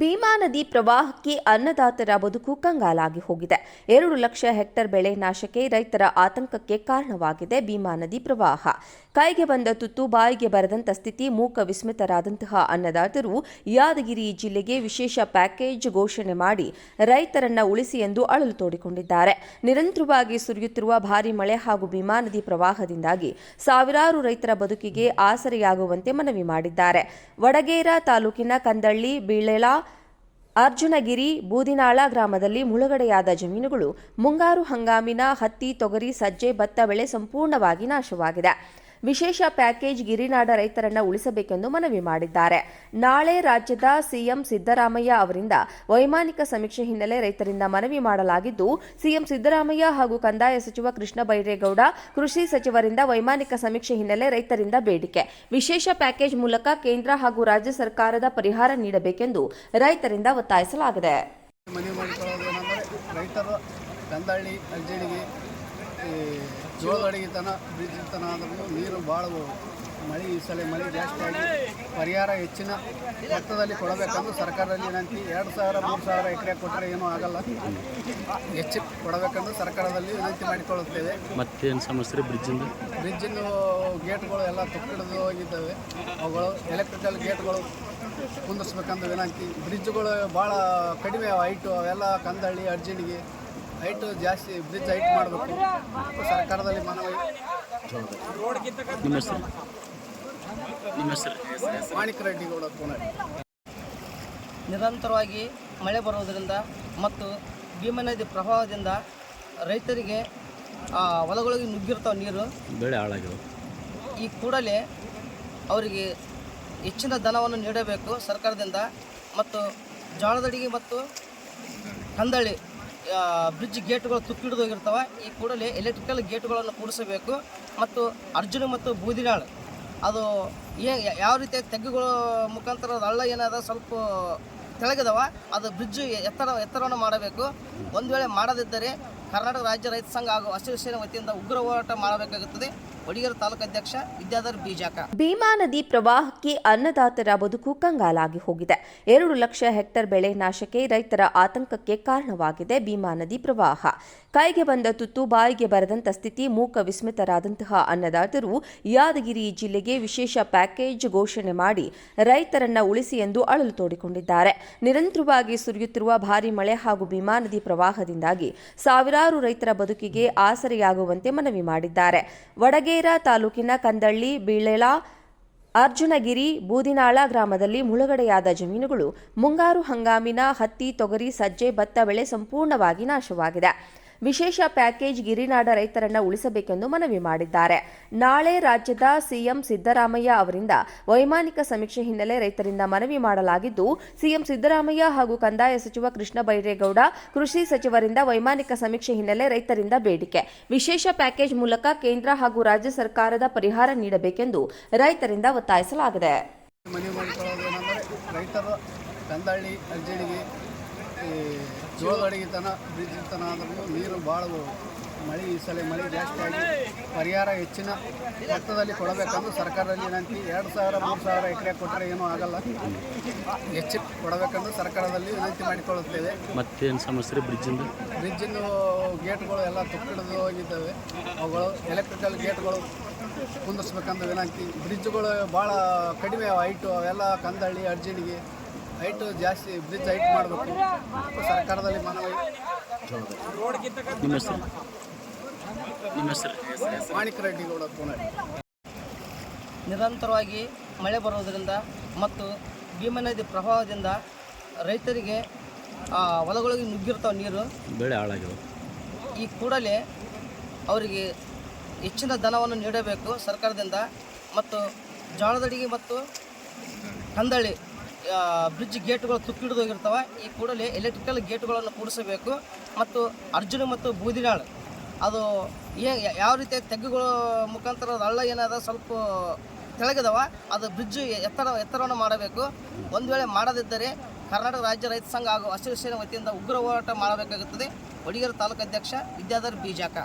ಭೀಮಾ ನದಿ ಪ್ರವಾಹಕ್ಕೆ ಅನ್ನದಾತರ ಬದುಕು ಕಂಗಾಲಾಗಿ ಹೋಗಿದೆ. ಎರಡು ಲಕ್ಷ ಹೆಕ್ಟರ್ ಬೆಳೆ ನಾಶಕ್ಕೆ ರೈತರ ಆತಂಕಕ್ಕೆ ಕಾರಣವಾಗಿದೆ ಭೀಮಾ ನದಿ ಪ್ರವಾಹ. ಕೈಗೆ ಬಂದ ತುತ್ತು, ಬಾಯಿಗೆ ಬರದಂತ ಸ್ಥಿತಿ, ಮೂಕ ವಿಸ್ಮಿತರಾದಂತಹ ಅನ್ನದಾತರು ಯಾದಗಿರಿ ಜಿಲ್ಲೆಗೆ ವಿಶೇಷ ಪ್ಯಾಕೇಜ್ ಘೋಷಣೆ ಮಾಡಿ ರೈತರನ್ನ ಉಳಿಸಿ ಎಂದು ಅಳಲು ತೋಡಿಕೊಂಡಿದ್ದಾರೆ. ನಿರಂತರವಾಗಿ ಸುರಿಯುತ್ತಿರುವ ಭಾರಿ ಮಳೆ ಹಾಗೂ ಭೀಮಾ ನದಿ ಪ್ರವಾಹದಿಂದಾಗಿ ಸಾವಿರಾರು ರೈತರ ಬದುಕಿಗೆ ಆಸರೆಯಾಗುವಂತೆ ಮನವಿ ಮಾಡಿದ್ದಾರೆ. ವಡಗೇರ ತಾಲೂಕಿನ ಕಂದಳ್ಳಿ ಬೀಳೆಳ ಅರ್ಜುನಗಿರಿ ಬೂದಿನಾಳ ಗ್ರಾಮದಲ್ಲಿ ಮುಳುಗಡೆಯಾದ ಜಮೀನುಗಳು ಮುಂಗಾರು ಹಂಗಾಮಿನ ಹತ್ತಿ ತೊಗರಿ ಸಜ್ಜೆ ಭತ್ತ ಬೆಳೆ ಸಂಪೂರ್ಣವಾಗಿ ನಾಶವಾಗಿದೆ. ವಿಶೇಷ ಪ್ಯಾಕೇಜ್ ಗಿರಿನಾಡ ರೈತರನ್ನ ಉಳಿಸಬೇಕೆಂದು ಮನವಿ ಮಾಡಿದ್ದಾರೆ. ನಾಳೆ ರಾಜ್ಯದ ಸಿಎಂ ಸಿದ್ದರಾಮಯ್ಯ ಅವರಿಂದ ವೈಮಾನಿಕ ಸಮೀಕ್ಷೆ ಹಿನ್ನೆಲೆ ರೈತರಿಂದ ಮನವಿ ಮಾಡಲಾಗಿದ್ದು, ಸಿಎಂ ಸಿದ್ದರಾಮಯ್ಯ ಹಾಗೂ ಕಂದಾಯ ಸಚಿವ ಕೃಷ್ಣ ಬೈರೇಗೌಡ, ಕೃಷಿ ಸಚಿವರಿಂದ ವೈಮಾನಿಕ ಸಮೀಕ್ಷೆ ಹಿನ್ನೆಲೆ ರೈತರಿಂದ ಬೇಡಿಕೆ. ವಿಶೇಷ ಪ್ಯಾಕೇಜ್ ಮೂಲಕ ಕೇಂದ್ರ ಹಾಗೂ ರಾಜ್ಯ ಸರ್ಕಾರದ ಪರಿಹಾರ ನೀಡಬೇಕೆಂದು ರೈತರಿಂದ ಒತ್ತಾಯಿಸಲಾಗಿದೆ. ರೈತರು ಜೋಳದ ಅಡಿಗೆತನ ಬ್ರಿಡ್ಜ್ ತನ ಆದ್ರೂ ನೀರು ಭಾಳ ಮಳೆ ಈ ಸಲ ಮಳೆ ಜಾಸ್ತಿ ಆಗಿ ಪರಿಹಾರ ಹೆಚ್ಚಿನ ಮೊತ್ತದಲ್ಲಿ ಕೊಡಬೇಕಂದ್ರೆ ಸರ್ಕಾರದಲ್ಲಿ ವಿನಂತಿ. ಎರಡು ಸಾವಿರ ಮೂರು ಸಾವಿರ ಎಕರೆ ಕೊಟ್ಟರೆ ಏನೂ ಆಗಲ್ಲ. ಹೆಚ್ಚು ಕೊಡಬೇಕಂದ್ರೆ ಸರ್ಕಾರದಲ್ಲಿ ವಿನಂತಿ ಮಾಡಿಕೊಳ್ಳುತ್ತೇವೆ. ಮತ್ತೇನು ಸಮಸ್ಯೆ ಬ್ರಿಡ್ಜಿಂದ? ಬ್ರಿಡ್ಜಿನ ಗೇಟ್ಗಳು ಎಲ್ಲ ತುಕ್ಕಿಡಿದು ಹೋಗಿದ್ದಾವೆ. ಅವುಗಳು ಎಲೆಕ್ಟ್ರಿಕಲ್ ಗೇಟ್ಗಳು ಕುಂದಿಸ್ಬೇಕಂದ್ರೆ ವಿನಂತಿ. ಬ್ರಿಡ್ಜ್ಗಳು ಭಾಳ ಕಡಿಮೆ ಹೈಟು ಅವೆಲ್ಲ ಕಂದಳ್ಳಿ ಅರ್ಜೆಂಟ್ಗೆ ಹೈಟು ಜಾಸ್ತಿ ಬ್ರಿಡ್ಜ್ ಹೈಟ್ ಮಾಡಬೇಕು. ಸರ್ಕಾರದಲ್ಲಿ ಮನವಿ. ನಿಮ್ಮ ಹೆಸರು? ನಿಮ್ಮ ಹೆಸರು? ಮಾಣಿಕ್ ರೆಡ್ಡಿ ಗೌಡ ಕೋನಹಳ್ಳಿ ನಿರಂತರವಾಗಿ ಮಳೆ ಬರುವುದರಿಂದ ಮತ್ತು ಭೀಮ ನದಿ ಪ್ರವಾಹದಿಂದ ರೈತರಿಗೆ ಆ, ಹೊಲಗಳಿಗೆ ನುಗ್ಗಿರ್ತಾವೆ ನೀರು ಬೆಳೆ ಹಾಳಾಗಿವೆ ಈ ಕೂಡಲೇ ಅವರಿಗೆ ಹೆಚ್ಚಿನ ಧನವನ್ನು ನೀಡಬೇಕು ಸರ್ಕಾರದಿಂದ ಮತ್ತು ಜೋಳದಡಿಗೆ ಮತ್ತು ಕಂದಳಿ ಬ್ರಿಡ್ಜ್ ಗೇಟ್ಗಳು ತುಕ್ಕಿಡಿದೋಗಿರ್ತವೆ ಈ ಕೂಡಲೇ ಎಲೆಕ್ಟ್ರಿಕಲ್ ಗೇಟ್ಗಳನ್ನು ಕೂಡಿಸಬೇಕು. ಮತ್ತು ಅರ್ಜುನ ಮತ್ತು ಬೂದಿನಾಳ್, ಅದು ಏ ಯಾವ ರೀತಿಯ ತೆಗ್ಗುಗಳ ಮುಖಾಂತರ ಅದು ಹಳ್ಳ ಏನಾದ ಸ್ವಲ್ಪ ತೆಳಗಿದವ, ಅದು ಬ್ರಿಡ್ಜ್ ಎತ್ತರ, ಎತ್ತರವನ್ನು ಮಾಡಬೇಕು. ಒಂದು ವೇಳೆ ಮಾಡದಿದ್ದರೆ ಕರ್ನಾಟಕ ರಾಜ್ಯ ರೈತ ಸಂಘ ಹಾಗೂ ಹಸಿರು ವತಿಯಿಂದ ಉಗ್ರ ಹೋರಾಟ ಮಾಡಬೇಕಾಗುತ್ತದೆ. ಒಡಿಗೆರೆ ತಾಲೂಕು ಅಧ್ಯಕ್ಷ ವಿದ್ಯಾಧರ್ ಬೀಜಾಕ. ಭೀಮಾ ನದಿ ಪ್ರವಾಹಕ್ಕೆ ಅನ್ನದಾತರ ಬದುಕು ಕಂಗಾಲಾಗಿ ಹೋಗಿದೆ. ಎರಡು ಲಕ್ಷ ಹೆಕ್ಟರ್ ಬೆಳೆ ನಾಶಕ್ಕೆ ರೈತರ ಆತಂಕಕ್ಕೆ ಕಾರಣವಾಗಿದೆ ಭೀಮಾ ನದಿ ಪ್ರವಾಹ. ಕೈಗೆ ಬಂದ ತುತ್ತು ಬಾಯಿಗೆ ಬರದಂತ ಸ್ಥಿತಿ ಮೂಕ ವಿಸ್ಮಿತರಾದಂತಹ ಅನ್ನದಾತರು ಯಾದಗಿರಿ ಜಿಲ್ಲೆಗೆ ವಿಶೇಷ ಪ್ಯಾಕೇಜ್ ಘೋಷಣೆ ಮಾಡಿ ರೈತರನ್ನ ಉಳಿಸಿ ಎಂದು ಅಳಲು ತೋಡಿಕೊಂಡಿದ್ದಾರೆ. ನಿರಂತರವಾಗಿ ಸುರಿಯುತ್ತಿರುವ ಭಾರಿ ಮಳೆ ಹಾಗೂ ಭೀಮಾ ನದಿ ಪ್ರವಾಹದಿಂದಾಗಿ ಸಾವಿರಾರು ರೈತರ ಬದುಕಿಗೆ ಆಸರೆಯಾಗುವಂತೆ ಮನವಿ ಮಾಡಿದ್ದಾರೆ. ವಡಗೇರ ತಾಲೂಕಿನ ಕಂದಳ್ಳಿ, ಬೀಳೆಳ, ಅರ್ಜುನಗಿರಿ, ಬೂದಿನಾಳ ಗ್ರಾಮದಲ್ಲಿ ಮುಳುಗಡೆಯಾದ ಜಮೀನುಗಳು ಮುಂಗಾರು ಹಂಗಾಮಿನ ಹತ್ತಿ ತೊಗರಿ ಸಜ್ಜೆ ಭತ್ತ ಬೆಳೆ ಸಂಪೂರ್ಣವಾಗಿ ನಾಶವಾಗಿದೆ. ವಿಶೇಷ ಪ್ಯಾಕೇಜ್ ಗಿರಿನಾಡ ರೈತರನ್ನ ಉಳಿಸಬೇಕೆಂದು ಮನವಿ ಮಾಡಿದ್ದಾರೆ. ನಾಳೆ ರಾಜ್ಯದ ಸಿಎಂ ಸಿದ್ದರಾಮಯ್ಯ ಅವರಿಂದ ವೈಮಾನಿಕ ಸಮೀಕ್ಷೆ ಹಿನ್ನೆಲೆ ರೈತರಿಂದ ಮನವಿ ಮಾಡಲಾಗಿದ್ದು, ಸಿಎಂ ಸಿದ್ದರಾಮಯ್ಯ ಹಾಗೂ ಕಂದಾಯ ಸಚಿವ ಕೃಷ್ಣ ಬೈರೇಗೌಡ, ಕೃಷಿ ಸಚಿವರಿಂದ ವೈಮಾನಿಕ ಸಮೀಕ್ಷೆ ಹಿನ್ನೆಲೆ ರೈತರಿಂದ ಬೇಡಿಕೆ. ವಿಶೇಷ ಪ್ಯಾಕೇಜ್ ಮೂಲಕ ಕೇಂದ್ರ ಹಾಗೂ ರಾಜ್ಯ ಸರ್ಕಾರದ ಪರಿಹಾರ ನೀಡಬೇಕೆಂದು ರೈತರಿಂದ ಒತ್ತಾಯಿಸಲಾಗಿದೆ. ಈ ಜೋಳದ ಅಡಿಗೆತನ ಬ್ರಿಡ್ಜ್ ತನ ಆದ್ರೂ ನೀರು ಭಾಳ ಮಳೆ ಈ ಸಲ ಮಳೆ ಜಾಸ್ತಿ ಆಗಿ ಪರಿಹಾರ ಹೆಚ್ಚಿನ ಮೊತ್ತದಲ್ಲಿ ಕೊಡಬೇಕಂದು ಸರ್ಕಾರದಲ್ಲಿ ವಿನಂತಿ. ಎರಡು ಸಾವಿರ ಮೂರು ಸಾವಿರ ಎಕರೆ ಕೊಟ್ಟರೆ ಏನೂ ಆಗಲ್ಲ. ಹೆಚ್ಚು ಕೊಡಬೇಕಂದು ಸರ್ಕಾರದಲ್ಲಿ ವಿನಂತಿ ಮಾಡಿಕೊಳ್ಳುತ್ತೇವೆ. ಮತ್ತೇನು ಸಮಸ್ಯೆ ಬ್ರಿಡ್ಜಿಂದ ಬ್ರಿಡ್ಜಿನ ಗೇಟ್ಗಳು ಎಲ್ಲ ತುಕ್ಕಿಡಿದು ಹೋಗಿದ್ದಾವೆ. ಅವುಗಳು ಎಲೆಕ್ಟ್ರಿಕಲ್ ಗೇಟ್ಗಳು ಕುಂದಿಸ್ಬೇಕಂದು ವಿನಂತಿ. ಬ್ರಿಡ್ಜ್ಗಳು ಭಾಳ ಕಡಿಮೆ ಹೈಟು ಅವೆಲ್ಲ ಕಂದಳ್ಳಿ ಅರ್ಜೆಂಟ್ಗೆ ಹೈಟು ಜಾಸ್ತಿ ಬ್ರಿಡ್ಜ್ ಹೈಟ್ ಮಾಡಬೇಕು. ಸರ್ಕಾರದಲ್ಲಿ ಮನವಿ. ನಿಮ್ಮ ಹೆಸರು? ನಿಮ್ಮ ಹೆಸರು? ಮಾಣಿಕ್ ರೆಡ್ಡಿ ಗೌಡ ಕೋನಹಳ್ಳಿ ನಿರಂತರವಾಗಿ ಮಳೆ ಬರುವುದರಿಂದ ಮತ್ತು ಭೀಮ ನದಿ ಪ್ರವಾಹದಿಂದ ರೈತರಿಗೆ ಆ, ಹೊಲಗಳಿಗೆ ನುಗ್ಗಿರ್ತಾವ ನೀರು ಬೆಳೆ ಹಾಳಾಗಿವೆ ಈ ಕೂಡಲೇ ಅವರಿಗೆ ಹೆಚ್ಚಿನ ಧನವನ್ನು ನೀಡಬೇಕು ಸರ್ಕಾರದಿಂದ ಮತ್ತು ಜೋಳದಡಿಗೆ ಮತ್ತು ಕಂದಳಿ ಬ್ರಿಡ್ಜ್ ಗೇಟ್ಗಳು ತುಕ್ಕಿಡಿದೋಗಿರ್ತವೆ ಈ ಕೂಡಲೇ ಎಲೆಕ್ಟ್ರಿಕಲ್ ಗೇಟ್ಗಳನ್ನು ಕೂಡಿಸಬೇಕು. ಮತ್ತು ಅರ್ಜುನ ಮತ್ತು ಬೂದಿನಾಳ್, ಅದು ಏ ಯಾವ ರೀತಿಯ ತೆಗ್ಗುಗಳ ಮುಖಾಂತರ ಹಳ್ಳ ಏನಾದ ಸ್ವಲ್ಪ ತೆಳಗಿದವ ಅದು ಬ್ರಿಡ್ಜ್ ಎತ್ತರ, ಎತ್ತರವನ್ನು ಮಾಡಬೇಕು. ಒಂದು ವೇಳೆ ಮಾಡದಿದ್ದರೆ ಕರ್ನಾಟಕ ರಾಜ್ಯ ರೈತ ಸಂಘ ಹಾಗೂ ಹಸಿರು ಸೇನೆ ವತಿಯಿಂದ ಉಗ್ರ ಹೋರಾಟ ಮಾಡಬೇಕಾಗುತ್ತದೆ. ಒಡಿಗೆರೆ ತಾಲೂಕು ಅಧ್ಯಕ್ಷ ವಿದ್ಯಾಧರ್ ಬೀಜಾಕ.